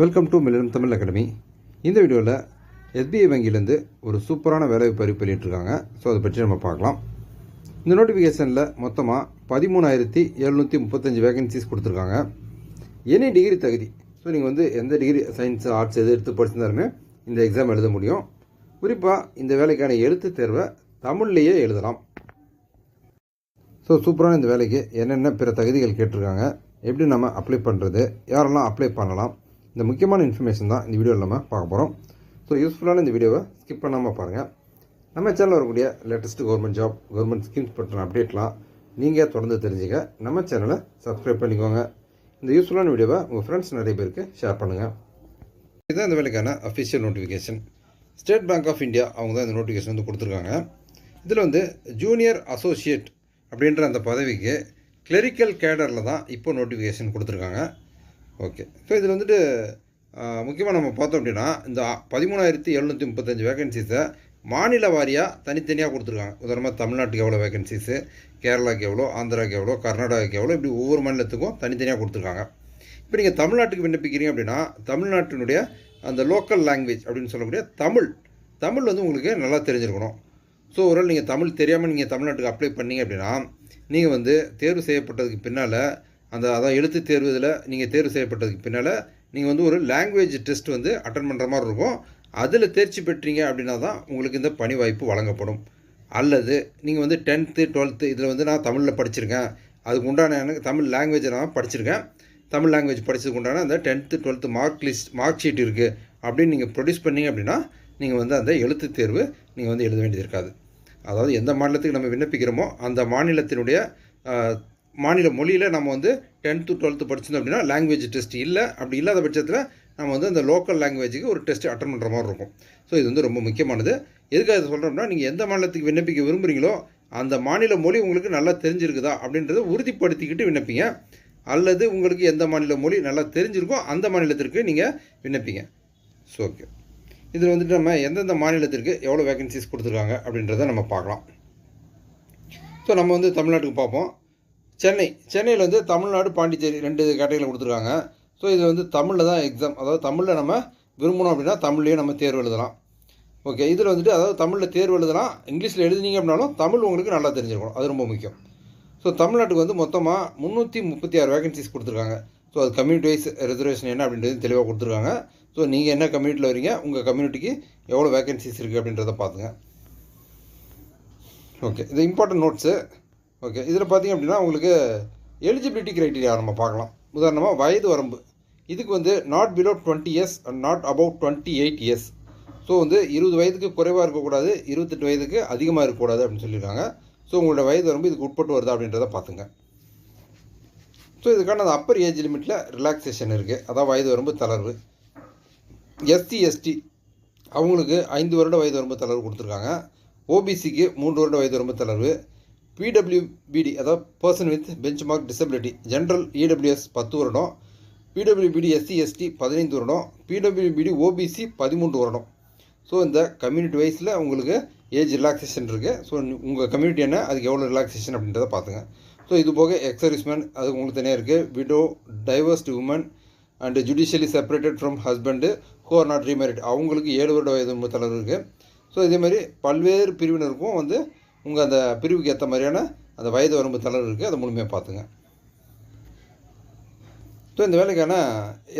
Welcome to மில்லியம் Tamil academy இந்த வீடியோவில் எஸ்பிஐ வங்கியிலேருந்து ஒரு சூப்பரான வேலைவாய்ப்பு அறிவிப்பு வெளியிட்டிருக்காங்க. ஸோ அதை பற்றி நம்ம பார்க்கலாம். இந்த நோட்டிஃபிகேஷனில் மொத்தமாக பதிமூணாயிரத்தி எழுநூற்றி முப்பத்தஞ்சு வேகன்சிஸ் கொடுத்துருக்காங்க. எனி டிகிரி தகுதி. ஸோ நீங்கள் வந்து எந்த டிகிரி சயின்ஸ் ஆர்ட்ஸ் எது எடுத்து படிச்சிருந்தாலுமே இந்த எக்ஸாம் எழுத முடியும். குறிப்பாக இந்த வேலைக்கான எழுத்து தேர்வை தமிழ்லேயே எழுதலாம். ஸோ சூப்பரான இந்த வேலைக்கு என்னென்ன பிற தகுதிகள் கேட்டிருக்காங்க எப்படி நம்ம அப்ளை பண்ணுறது யாரெல்லாம் அப்ளை பண்ணலாம் இந்த முக்கியமான இன்ஃபர்மேஷன் தான் இந்த வீடியோவில் நம்ம பார்க்க போகிறோம் ஸோ யூஸ்ஃபுல்லான இந்த வீடியோவை ஸ்கிப் பண்ணாமல் பாருங்கள் நம்ம சேனலில் வரக்கூடிய latest government job government schemes பற்றின அப்டேட்லாம் நீங்கள் தொடர்ந்து தெரிஞ்சுக்க. நம்ம சேனலை சப்ஸ்கிரைப் பண்ணிக்கோங்க. இந்த யூஸ்ஃபுல்லான வீடியோவை உங்கள் ஃப்ரெண்ட்ஸ் நிறைய பேருக்கு ஷேர் பண்ணுங்கள் இதுதான் இந்த வேலைக்கான official notification state bank of India அவங்க தான் இந்த நோட்டிஃபிகேஷன் வந்து கொடுத்துருக்காங்க. இதில் வந்து ஜூனியர் அசோசியேட் அப்படின்ற அந்த பதவிக்கு கிளரிக்கல் கேடரில் தான் இப்போ நோட்டிஃபிகேஷன் கொடுத்துருக்காங்க. ஓகே. ஸோ இதில் வந்துட்டு முக்கியமாக நம்ம பார்த்தோம் அப்படின்னா இந்த பதிமூணாயிரத்தி எழுநூற்றி முப்பத்தஞ்சு வேகன்சிஸை மாநில வாரியாக தனித்தனியாக கொடுத்துருக்காங்க. உதாரணமாக தமிழ்நாட்டுக்கு எவ்வளோ வேகன்சிஸு கேரளாவுக்கு எவ்வளோ ஆந்திராவுக்கு எவ்வளோ கர்நாடகாவுக்கு எவ்வளோ இப்படி ஒவ்வொரு மாநிலத்துக்கும் தனித்தனியாக கொடுத்துருக்காங்க. இப்போ நீங்கள் தமிழ்நாட்டுக்கு விண்ணப்பிக்கிறீங்க அப்படின்னா தமிழ்நாட்டினுடைய அந்த லோக்கல் லாங்குவேஜ் அப்படின்னு சொல்லக்கூடிய தமிழ் தமிழ் வந்து உங்களுக்கு நல்லா தெரிஞ்சிருக்கணும். ஸோ ஒரு நீங்கள் தமிழ் தெரியாமல் நீங்கள் தமிழ்நாட்டுக்கு அப்ளை பண்ணீங்க அப்படின்னா நீங்கள் வந்து தேர்வு செய்யப்பட்டதுக்கு பின்னால் அந்த அதான் எழுத்து தேர்வு இதில் நீங்கள் தேர்வு செய்யப்பட்டதுக்கு பின்னால் நீங்கள் வந்து ஒரு லாங்குவேஜ் டெஸ்ட் வந்து அட்டன் பண்ணுற மாதிரி இருக்கும். அதில் தேர்ச்சி பெற்றீங்க அப்படின்னா தான் உங்களுக்கு இந்த பணி வாய்ப்பு வழங்கப்படும். அல்லது நீங்கள் வந்து டென்த்து டுவெல்த்து இதில் வந்து நான் தமிழில் படிச்சிருக்கேன். அதுக்கு உண்டான எனக்கு தமிழ் லாங்குவேஜை நான் படிச்சிருக்கேன். தமிழ் லாங்குவேஜ் படித்ததுக்கு உண்டான அந்த tenth twelfth mark list mark sheet இருக்குது அப்படின்னு நீங்கள் ப்ரொடியூஸ் பண்ணீங்க அப்படின்னா நீங்கள் வந்து அந்த எழுத்து தேர்வு நீங்கள் வந்து எழுத வேண்டியது இருக்காது. அதாவது எந்த மாநிலத்துக்கு நம்ம விண்ணப்பிக்கிறோமோ அந்த மாநிலத்தினுடைய மாநில மொழியில் நம்ம வந்து டென்த்து டுவெல்த்து படிச்சிருந்தோம் அப்படின்னா லாங்குவேஜ் டெஸ்ட் இல்லை. அப்படி இல்லாத பட்சத்தில் நம்ம வந்து அந்த லோக்கல் லாங்குவேஜுக்கு ஒரு டெஸ்ட் அட்டன் பண்ணுற மாதிரி இருக்கும். ஸோ இது வந்து ரொம்ப முக்கியமானது. எதுக்காக இதை சொல்கிறோம்னா நீங்கள் எந்த மாநிலத்துக்கு விண்ணப்பிக்க விரும்புகிறீங்களோ அந்த மாநில மொழி உங்களுக்கு நல்லா தெரிஞ்சிருக்குதா அப்படின்றத உறுதிப்படுத்திக்கிட்டு விண்ணப்பிங்க. அல்லது உங்களுக்கு எந்த மாநில மொழி நல்லா தெரிஞ்சிருக்கோ அந்த மாநிலத்திற்கு நீங்கள் விண்ணப்பிங்க. ஸோ ஓகே இதில் வந்துட்டு நம்ம எந்தெந்த மாநிலத்திற்கு எவ்வளோ வேகன்சிஸ் கொடுத்துருக்காங்க அப்படின்றத நம்ம பார்க்கலாம். ஸோ நம்ம வந்து தமிழ்நாட்டுக்கு பார்ப்போம். சென்னை. சென்னையில் வந்து தமிழ்நாடு பாண்டிச்சேரி ரெண்டு கேட்டகரியில் கொடுத்துருக்காங்க. ஸோ இது வந்து தமிழில் தான் எக்ஸாம் அதாவது தமிழில் நம்ம விரும்பணும் அப்படின்னா தமிழ்லேயே நம்ம தேர்வு எழுதலாம். ஓகே இதில் வந்துட்டு அதாவது தமிழில் தேர்வு எழுதலாம். இங்கிலீஷில் எழுதினீங்க அப்படின்னாலும் தமிழ் உங்களுக்கு நல்லா தெரிஞ்சிருக்கணும் அது ரொம்ப முக்கியம். ஸோ தமிழ்நாட்டுக்கு வந்து மொத்தமாக முந்நூற்றி முப்பத்தி ஆறு வேகன்சிஸ் கொடுத்துருக்காங்க. ஸோ அது கம்யூனிட்டி வைஸ் ரிசர்வேஷன் என்ன அப்படின்றது தெளிவாக கொடுத்துருக்காங்க. ஸோ நீங்கள் என்ன கம்யூனிட்டியில் வரீங்க? உங்கள் கம்யூனிட்டிக்கு எவ்வளோ வேகன்சிஸ் இருக்குது அப்படின்றத பார்த்துங்க. ஓகே இது இம்பார்ட்டன்ட் நோட்ஸு ஓகே இதில் பார்த்தீங்க அப்படின்னா உங்களுக்கு எலிஜிபிலிட்டி க்ரைட்டீரியா நம்ம பார்க்கலாம். உதாரணமாக வயது வரம்பு. இதுக்கு வந்து not below twenty years and not about twenty eight years so வந்து இருபது வயதுக்கு குறைவாக இருக்கக்கூடாது இருபத்தெட்டு வயதுக்கு அதிகமாக இருக்கக்கூடாது அப்படின்னு சொல்லியிருக்காங்க. ஸோ உங்களோட வயது வரம்பு இதுக்கு உட்பட்டு வருதா அப்படின்றத பார்த்துங்க ஸோ இதுக்கான அந்த அப்பர் ஏஜ் லிமிட்டில் ரிலாக்ஸேஷன் இருக்குது அதான் வயது வரம்பு தளர்வு. எஸ்சி எஸ்டி அவங்களுக்கு ஐந்து வருட வயது வரம்பு தளர்வு கொடுத்துருக்காங்க. ஓபிசிக்கு மூன்று வருட வயது வரம்பு தளர்வு. பிடபிள்யூபிடி அதாவது person with benchmark disability general EWS பத்து வருடம் பிடபிள்யூபிடி எஸ்சி எஸ்டி பதினைந்து வருடம் பிடபிள்யூபிடி ஓபிசி பதிமூன்று வருடம். ஸோ இந்த கம்யூனிட்டி வைஸில் உங்களுக்கு ஏஜ் ரிலாக்ஸேஷன் இருக்குது ஸோ உங்கள் கம்யூனிட்டி என்ன அதுக்கு எவ்வளோ ரிலாக்ஸேஷன் அப்படின்றத பார்த்துங்க ஸோ இது போக எக்ஸர்விஸ்மேன் அது உங்களுக்கு தனியாக இருக்குது widow divorced woman and judicially separated from husband who are not remarried அவங்களுக்கு ஏழு வருட வயது தலைவர் தளர்வு இருக்குது ஸோ இதேமாதிரி பல்வேறு பிரிவினருக்கும் வந்து உங்கள் அந்த பிரிவுக்கு ஏற்ற மாதிரியான அந்த வயது வரம்பு தளர்வு இருக்குது அதை முழுமையாக பார்த்துங்க. ஸோ இந்த வேலைக்கான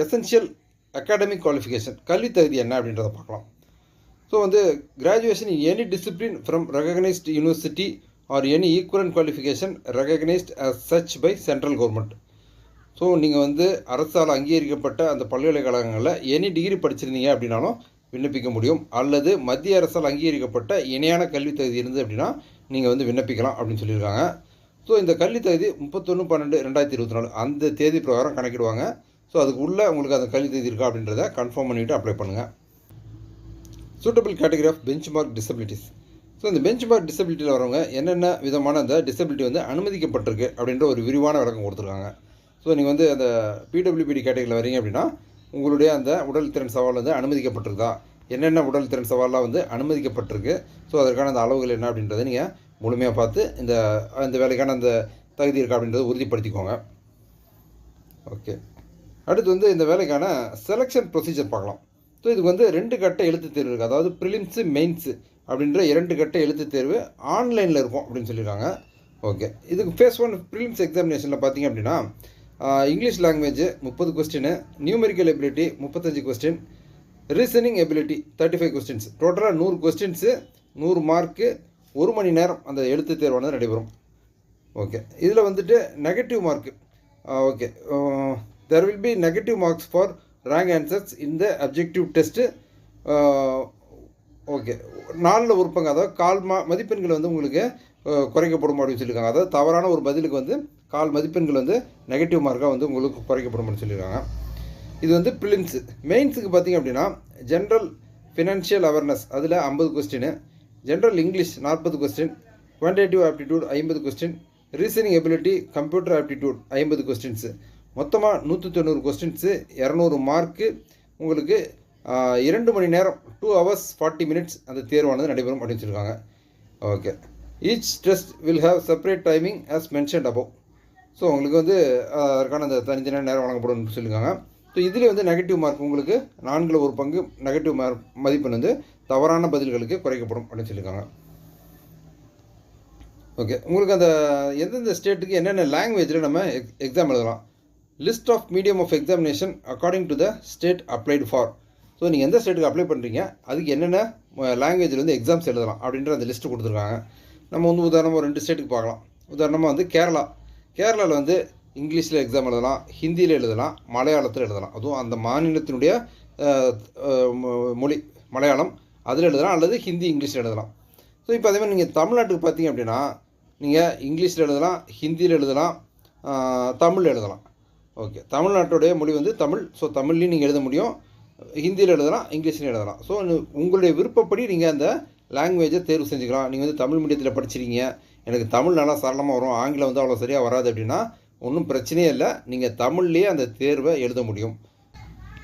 எசென்ஷியல் அகாடமிக் குவாலிஃபிகேஷன் கல்வி தகுதி என்ன அப்படின்றத பார்க்கலாம். ஸோ வந்து graduation in any discipline from recognised university or any equivalent qualification recognised as such by central government so நீங்கள் வந்து அரசால் அங்கீகரிக்கப்பட்ட அந்த பல்கலைக்கழகங்களில் எனி டிகிரி படிச்சிருந்தீங்க அப்படின்னாலும் விண்ணப்பிக்க முடியும். அல்லது மத்திய அரசால் அங்கீகரிக்கப்பட்ட இணையான கல்வி தகுதி இருந்தது அப்படின்னா நீங்கள் வந்து விண்ணப்பிக்கலாம் அப்படின்னு சொல்லியிருக்காங்க. ஸோ இந்த கல்வி தகுதி முப்பத்தொன்று பன்னெண்டு ரெண்டாயிரத்தி இருபத்தி நாலு அந்த தேதி பிரகாரம் கணக்கிடுவாங்க. ஸோ அதுக்கு உள்ளே உங்களுக்கு அந்த கல்வி தகுதி இருக்கா அப்படின்றத கன்ஃபார்ம் பண்ணிவிட்டு அப்ளை பண்ணுங்கள் suitable category of benchmark disabilities so இந்த பெஞ்ச் மார்க் டிசபிலிட்டியில் வரவங்க என்னென்ன விதமான அந்த டிசபிலிட்டி வந்து அனுமதிக்கப்பட்டிருக்கு அப்படின்ற ஒரு விரிவான விளக்கம் கொடுத்துருக்காங்க. ஸோ நீங்கள் வந்து அந்த பிடபிள்யூபிடி கேட்டகரியில் வரீங்க அப்படின்னா உங்களுடைய அந்த உடல் திறன் சவால் வந்து அனுமதிக்கப்பட்டிருக்கா? என்னென்ன உடல் திறன் சவாலெலாம் வந்து அனுமதிக்கப்பட்டிருக்கு? ஸோ அதற்கான அந்த அளவுகள் என்ன அப்படின்றத நீங்கள் முழுமையாக பார்த்து இந்த இந்த வேலைக்கான அந்த தகுதி இருக்கா அப்படின்றத உறுதிப்படுத்திக்கோங்க. ஓகே அடுத்து வந்து இந்த வேலைக்கான செலெக்ஷன் ப்ரொசீஜர் பார்க்கலாம். ஸோ இதுக்கு வந்து ரெண்டு கட்ட எழுத்து தேர்வு இருக்குது அதாவது ப்ரிலிம்ஸு மெயின்ஸு அப்படின்ற இரண்டு கட்ட எழுத்து தேர்வு ஆன்லைனில் இருக்கும் அப்படின்னு சொல்லியிருக்காங்க. ஓகே இதுக்கு ஃபேஸ் ஒன் ப்ரிலிம்ஸ் எக்ஸாமினேஷனில் பார்த்தீங்க அப்படின்னா இங்கிலீஷ் லாங்குவேஜ் முப்பது கொஸ்டின் நியூமெரிக்கல் எபிலிட்டி முப்பத்தஞ்சு question reasoning ability thirty five questions டோட்டலாக நூறு கொஸ்டின்ஸு நூறு மார்க்கு ஒரு மணி நேரம் அந்த எழுத்து தேர்வானது நடைபெறும். ஓகே இதில் வந்துட்டு negative mark okay there will be negative marks for rank answers இந்த அப்ஜெக்டிவ் டெஸ்ட்டு ஓகே நாலில் ஒரு பங்கு அதாவது கால் மா மதிப்பெண்கள் வந்து உங்களுக்கு குறைக்கப்படும் அப்படின்னு சொல்லியிருக்காங்க. அதாவது தவறான ஒரு பதிலுக்கு வந்து கால் மதிப்பெண்கள் வந்து நெகட்டிவ் மார்க்காக வந்து உங்களுக்கு குறைக்கப்படும் அப்படின்னு சொல்லியிருக்காங்க. இது வந்து ப்ரிலிம்ஸு மெயின்ஸுக்கு பார்த்தீங்க அப்படின்னா ஜென்ரல் ஃபினான்ஷியல் அவேர்னஸ் அதில் ஐம்பது கொஸ்டின் ஜென்ரல் இங்கிலீஷ் நாற்பது கொஸ்டின் குவான்டேட்டிவ் ஆப்டிடியூட் ஐம்பது question reasoning ability computer aptitude ஐம்பது கொஸ்டின்ஸு மொத்தமாக நூற்றி தொண்ணூறு கொஸ்டின்ஸு இரநூறு மார்க்கு உங்களுக்கு இரண்டு மணி நேரம் டூ ஹவர்ஸ் ஃபார்ட்டி மினிட்ஸ் அந்த தேர்வானது நடைபெறும் அப்படின்னு சொல்லியிருக்காங்க. Okay each test will have separate timing as mentioned above so உங்களுக்கு வந்து அதற்கான அந்த தனித்தனியான நேரம் வழங்கப்படும் சொல்லியிருக்காங்க. ஸோ இதுலேயே வந்து நெகட்டிவ் மார்க் உங்களுக்கு நான்கில் ஒரு பங்கு நெகட்டிவ் மார்க் மதிப்பெண் வந்து தவறான பதில்களுக்கு குறைக்கப்படும் அப்படின்னு சொல்லியிருக்காங்க. ஓகே உங்களுக்கு அந்த எந்தெந்த ஸ்டேட்டுக்கு என்னென்ன லாங்குவேஜில் நம்ம எக்ஸாம் எழுதலாம். List of medium of examination according to the state applied for so நீங்கள் எந்த ஸ்டேட்டுக்கு அப்ளை பண்ணுறீங்க அதுக்கு என்னென்ன லாங்குவேஜில் வந்து எக்ஸாம்ஸ் எழுதலாம் அப்படின்ற அந்த லிஸ்ட்டு கொடுத்துருக்காங்க. நம்ம வந்து உதாரணமாக ஒரு ரெண்டு ஸ்டேட்டுக்கு பார்க்கலாம். உதாரணமாக வந்து கேரளா. கேரளாவில் வந்து இங்கிலீஷில் எக்ஸாம் எழுதலாம் ஹிந்தியில் எழுதலாம் மலையாளத்தில் எழுதலாம். அதுவும் அந்த மாநிலத்தினுடைய மொழி மலையாளம். அதில் எழுதலாம் அல்லது ஹிந்தி இங்கிலீஷில் எழுதலாம். ஸோ இப்போ அதே மாதிரி நீங்கள் தமிழ்நாட்டுக்கு பார்த்தீங்க அப்படின்னா நீங்கள் இங்கிலீஷில் எழுதலாம் ஹிந்தியில் எழுதலாம் தமிழில் எழுதலாம். ஓகே தமிழ்நாட்டுடைய மொழி வந்து தமிழ். ஸோ தமிழ்லேயும் நீங்கள் எழுத முடியும். ஹிந்தியில் எழுதலாம் இங்கிலீஷ்லையும் எழுதலாம். ஸோ உங்களுடைய விருப்பப்படி நீங்கள் அந்த லாங்குவேஜை தேர்வு செஞ்சுக்கலாம். நீங்கள் வந்து தமிழ் மீடியத்தில் படிச்சிருக்கீங்க. எனக்கு தமிழ் நல்லா சரளமாக வரும். ஆங்கிலம் வந்து அவ்வளோ சரியாக வராது அப்படின்னா ஒன்றும் பிரச்சனையே இல்லை. நீங்கள் தமிழ்லேயே அந்த தேர்வை எழுத முடியும்.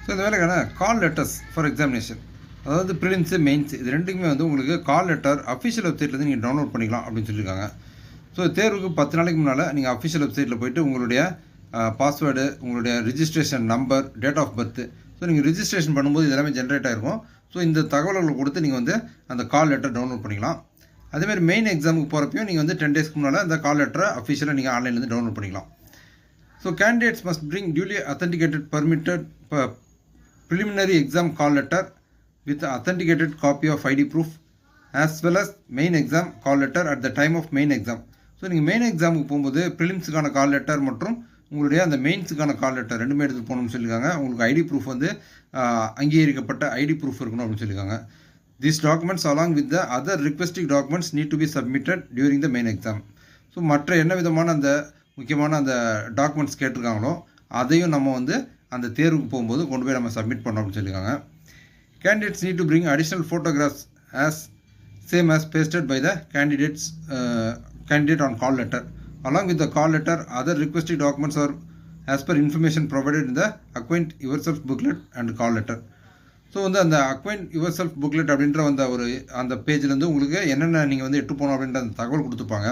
ஸோ இந்த வேலைக்கான கால் லெட்டர்ஸ் ஃபார் எக்ஸாமினேஷன் அதாவது ப்ரிலிம்ஸு மெயின்ஸ் இது ரெண்டுக்குமே வந்து உங்களுக்கு கால் லெட்டர் அஃபிஷியல் வெப்சைட்லேருந்து நீங்கள் டவுன்லோட் பண்ணிக்கலாம் அப்படின்னு சொல்லியிருக்காங்க. ஸோ தேர்வுக்கு பத்து நாளைக்கு முன்னால் நீங்கள் அஃபிஷியல் வெப்சைட்டில் போயிட்டு உங்களுடைய பாஸ்வேர்டு உங்களுடைய registration number date of birth so நீங்கள் ரிஜிஸ்ட்ரேஷன் பண்ணும்போது இதெல்லாமே ஜென்ரேட் ஆகிருக்கும் ஸோ இந்த தகவல்களை கொடுத்து நீங்கள் வந்து அந்த கால் லெட்டர் டவுன்லோட் பண்ணிக்கலாம். அதேமாதிரி மெயின் எக்ஸாமுக்கு போகிறப்பையும் நீங்கள் வந்து டென் டேஸ்க்கு முன்னால் அந்த கால் லெட்டரை அஃபிஷியலாக நீங்கள் ஆன்லைன்லேருந்து டவுன்லோட் பண்ணிக்கலாம். So candidates must bring duly authenticated permitted per preliminary exam call letter with authenticated copy of ID proof as well as main exam call letter at the time of main exam so நீங்கள் main எக்ஸாமுக்கு போகும்போது ப்ரிலிம்ஸுக்கான call letter மற்றும் உங்களுடைய அந்த மெயின்ஸுக்கான call letter ரெண்டுமே எடுத்து போகணும்னு சொல்லியிருக்காங்க. உங்களுக்கு ஐடி ப்ரூஃப் வந்து அங்கீகரிக்கப்பட்ட ஐடி ப்ரூஃப் இருக்கணும் அப்படின்னு சொல்லியிருக்காங்க. This documents along with the other requisite documents need to be submitted during the main exam so மற்ற என்ன விதமான அந்த முக்கியமான அந்த டாக்குமெண்ட்ஸ் கேட்டிருக்காங்களோ அதையும் நம்ம வந்து அந்த தேர்வுக்கு போகும்போது கொண்டு போய் நம்ம சப்மிட் பண்ணோம் அப்படின்னு சொல்லியிருக்காங்க. Candidates need to bring additional photographs as same as pasted by the candidates candidate on call letter along with the call letter other requested documents are as per information provided in the acquaint yourself booklet and call letter. So வந்து அந்த அக்வைண்ட் your self booklet அப்படின்ற அந்த ஒரு அந்த பேஜ்லேருந்து உங்களுக்கு என்னென்ன நீங்கள் வந்து எட்டு போகணும் அப்படின்ற அந்த தகவல் கொடுத்துருப்பாங்க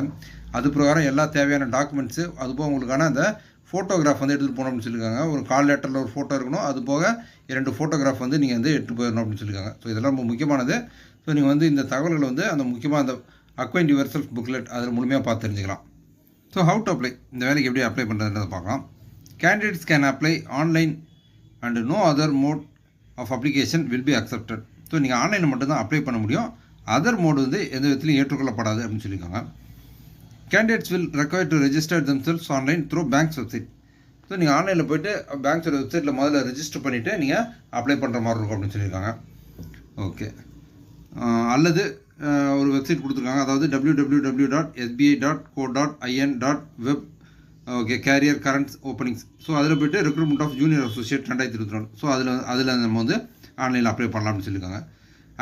அது பிரகாரம் எல்லா தேவையான டாக்குமெண்ட்ஸு அது போக உங்களுக்கான அந்த ஃபோட்டோகிராஃப் வந்து எடுத்துகிட்டு போகணும் அப்படின்னு சொல்லியிருக்காங்க. ஒரு கால் லெட்டரில் ஒரு ஃபோட்டோ இருக்கணும் அது போக இரண்டு ஃபோட்டோகிராஃப் வந்து நீங்கள் வந்து எடுத்து போயிடணும் அப்படின்னு சொல்லியிருக்காங்க. ஸோ இதெல்லாம் ரொம்ப முக்கியமானது. ஸோ நீங்கள் வந்து இந்த தகவல்களை வந்து அந்த முக்கியமாக அந்த அக்வைண்ட் யுவர் செல்ஃப் புக்லெட் அதில் முழுமையாக பார்த்து தெரிஞ்சுக்கலாம். ஸோ ஹவு டு அப்ளை இந்த வேலைக்கு எப்படி அப்ளை பண்ணுறதுன்றதை பார்க்கலாம். Candidates can apply online and no other mode of application will be accepted so நீங்கள் ஆன்லைனில் மட்டும்தான் அப்ளை பண்ண முடியும். அதர் மோடு வந்து எந்த விதத்திலையும் ஏற்றுக்கொள்ளப்படாது அப்படின்னு சொல்லியிருக்காங்க. Candidates will require to register themselves online through bank's website so நீங்கள் ஆன்லைனில் போயிட்டு பேங்க்ஸோட வெப்சைட்டில் முதல்ல ரெஜிஸ்டர் பண்ணிவிட்டு நீங்கள் அப்ளை பண்ணுற மாதிரி இருக்கும் அப்படின்னு சொல்லியிருக்காங்க. ஓகே அல்லது ஒரு வெப்சைட் கொடுத்துருக்காங்க. அதாவது W W W dot SBI dot co dot in dot web okay career currents openings so அதில் போயிட்டு ரெக்ரூட்மெண்ட் ஆஃப் ஜூனியர் அசோசியேட் ரெண்டாயிரத்தி இருபத்தி நாலு. ஸோ அதில் அதில் நம்ம வந்து ஆன்லைனில் அப்ளை பண்ணலாம்னு சொல்லியிருக்காங்க.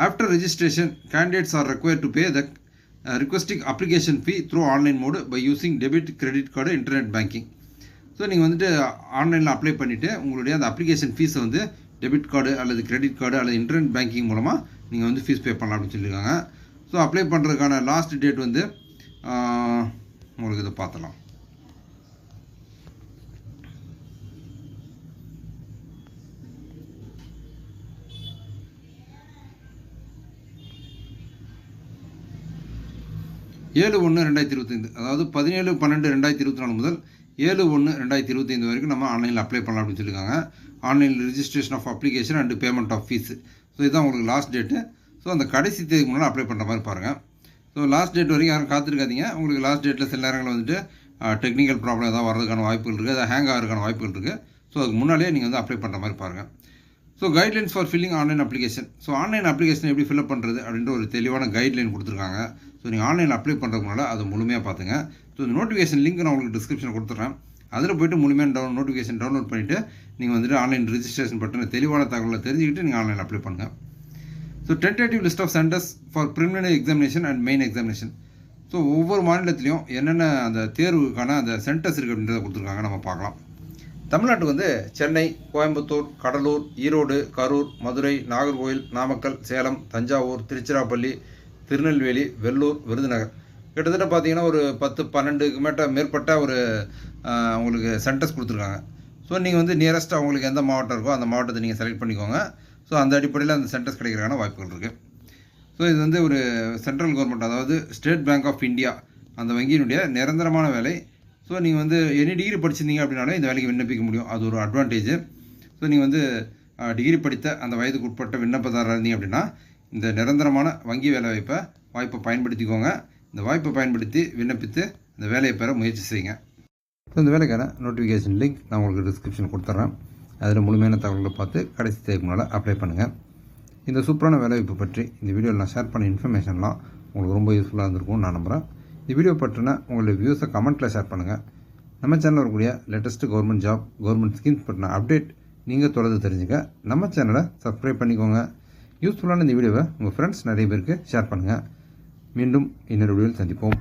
After registration candidates are require to pay the requisite application fee through online mode by using debit credit card internet banking so நீங்கள் வந்துட்டு ஆன்லைனில் அப்ளை பண்ணிவிட்டு உங்களுடைய அந்த அப்ளிகேஷன் ஃபீஸை வந்து டெபிட் கார்டு அல்லது கிரெடிட் கார்டு அல்லது இன்டர்நெட் பேங்கிங் மூலமாக நீங்கள் வந்து ஃபீஸ் பே பண்ணலாம் அப்படின்னு சொல்லியிருக்காங்க. ஸோ அப்ளை பண்ணுறதுக்கான லாஸ்ட் டேட் வந்து உங்களுக்கு இதை பார்த்தலாம் ஏழு ஒன்று ரெண்டாயிரத்தி இருபத்தைந்து அதாவது பதினேழு பன்னெண்டு ரெண்டாயிரத்தி இருபத்தி நாலு முதல் ஏழு ஒன்று ரெண்டாயிரத்தி இருபத்தைந்து வரைக்கும் நம்ம ஆன்லைனில் அப்ளை பண்ணலாம் அப்படின்னு சொல்லியிருக்காங்க. ஆன்லைனில் registration of application and payment of fees so இதுதான் உங்களுக்கு லாஸ்ட் டேட்டு ஸோ அந்த கடைசி தேதிக்கு முன்னால் அப்ளை பண்ணுற மாதிரி பாருங்கள் ஸோ லாஸ்ட் டேட் வரைக்கும் யாரும் காத்திருக்காதீங்க. உங்களுக்கு லாஸ்ட் டேட்டில் சில நேரங்களில் வந்துட்டு டெக்னிக்கல் ப்ராப்ளம் ஏதாவது வரதுக்கான வாய்ப்புகள் இருக்குது அது ஹேங் ஆகிறதுக்கான வாய்ப்புகள் இருக்குது ஸோ அதுக்கு முன்னாடியே நீங்கள் வந்து அப்ளை பண்ணுற மாதிரி பாருங்கள் so guidelines for filling online application so online application எப்படி ஃபில்அப் பண்ணுறது அப்படின்ற ஒரு தெளிவான கைட்லைன் கொடுத்துருக்காங்க. ஸோ நீங்கள் ஆன்லைன் அப்ளை பண்ணுறதுனால அதை முழுமையாக பார்த்துங்க ஸோ இந்த நோட்டிஃபிகேஷன் லிங்க் நான் உங்களுக்கு டிஸ்கிரிப்ஷன் கொடுத்துட்றேன் அதில் போய்ட்டு முழுமையான டவுன் நோட்டிஃபிகேஷன் டவுன்லோட் பண்ணிவிட்டு நீங்கள் வந்துட்டு ஆன்லைன் ரிஜிஸ்ட்ரேஷன் பற்றின தெளிவான தகவலை தெரிஞ்சுக்கிட்டு நீங்கள் ஆன்லைன் அப்ளை பண்ணுங்கள் so tentative list of centres for preliminary examination and main examination so ஒவ்வொரு மாநிலத்திலையும் என்னென்ன அந்த தேர்வுக்கான அந்த சென்டர்ஸ் இருக்குது அப்படின்றத கொடுத்துருக்காங்க. நம்ம பார்க்கலாம். தமிழ்நாட்டுக்கு வந்து சென்னை கோயம்புத்தூர் கடலூர் ஈரோடு கரூர் மதுரை நாகர்கோவில் நாமக்கல் சேலம் தஞ்சாவூர் திருச்சிராப்பள்ளி திருநெல்வேலி வெள்ளூர் விருதுநகர். கிட்டத்தட்ட பார்த்தீங்கன்னா ஒரு பத்து பன்னெண்டுக்கு மேட்ட மேற்பட்ட ஒரு உங்களுக்கு சென்டர்ஸ் கொடுத்துருக்காங்க. ஸோ நீங்கள் வந்து நியரஸ்ட்டாக உங்களுக்கு எந்த மாவட்டம் இருக்கோ அந்த மாவட்டத்தை நீங்கள் செலக்ட் பண்ணிக்கோங்க. ஸோ அந்த அடிப்படையில் அந்த சென்டர்ஸ் கிடைக்கிறதுக்கான வாய்ப்புகள் இருக்குது ஸோ இது வந்து ஒரு சென்ட்ரல் கவர்மெண்ட் அதாவது ஸ்டேட் பேங்க் ஆஃப் இந்தியா அந்த வங்கியினுடைய நிரந்தரமான வேலை. ஸோ நீங்கள் வந்து எனி டிகிரி படிச்சிருந்தீங்க அப்படின்னாலே இந்த வேலைக்கு விண்ணப்பிக்க முடியும். அது ஒரு அட்வான்டேஜ் ஸோ நீங்கள் வந்து டிகிரி படித்த அந்த வயதுக்கு உட்பட்ட விண்ணப்பதாரர் இருந்தீங்க அப்படின்னா இந்த நிரந்தரமான வங்கி வேலை வாய்ப்பை வாய்ப்பை பயன்படுத்திக்கோங்க. இந்த வாய்ப்பை பயன்படுத்தி விண்ணப்பித்து இந்த வேலையை பெற முயற்சி செய்யுங்க. ஸோ இந்த வேலைக்கான நோட்டிஃபிகேஷன் லிங்க் நான் உங்களுக்கு டிஸ்கிரிப்ஷன் கொடுத்துட்றேன் அதில் முழுமையான தகவல்களை பார்த்து கடைசி தேதிக்கு முன்னால் அப்ளை பண்ணுங்கள் இந்த சூப்பரான வேலைவாய்ப்பு பற்றி இந்த வீடியோவில் நான் ஷேர் பண்ண இன்ஃபர்மேஷன்லாம் உங்களுக்கு ரொம்ப யூஸ்ஃபுல்லாக இருந்திருக்கும்னு நான் நம்புகிறேன் இந்த வீடியோ பற்றினா உங்களுடைய வியூஸை கமெண்ட்டில் ஷேர் பண்ணுங்கள் நம்ம சேனலில் வரக்கூடிய latest government job government schemes பற்றின அப்டேட் நீங்கள் தொடர்ந்து தெரிஞ்சுக்க நம்ம சேனலை சப்ஸ்கிரைப் பண்ணிக்கோங்க. யூஸ்ஃபுல்லான இந்த வீடியோவை உங்கள் ஃப்ரெண்ட்ஸ் நிறைய பேருக்கு ஷேர் பண்ணுங்கள் மீண்டும் இன்னொரு வீடியோவில் சந்திப்போம்.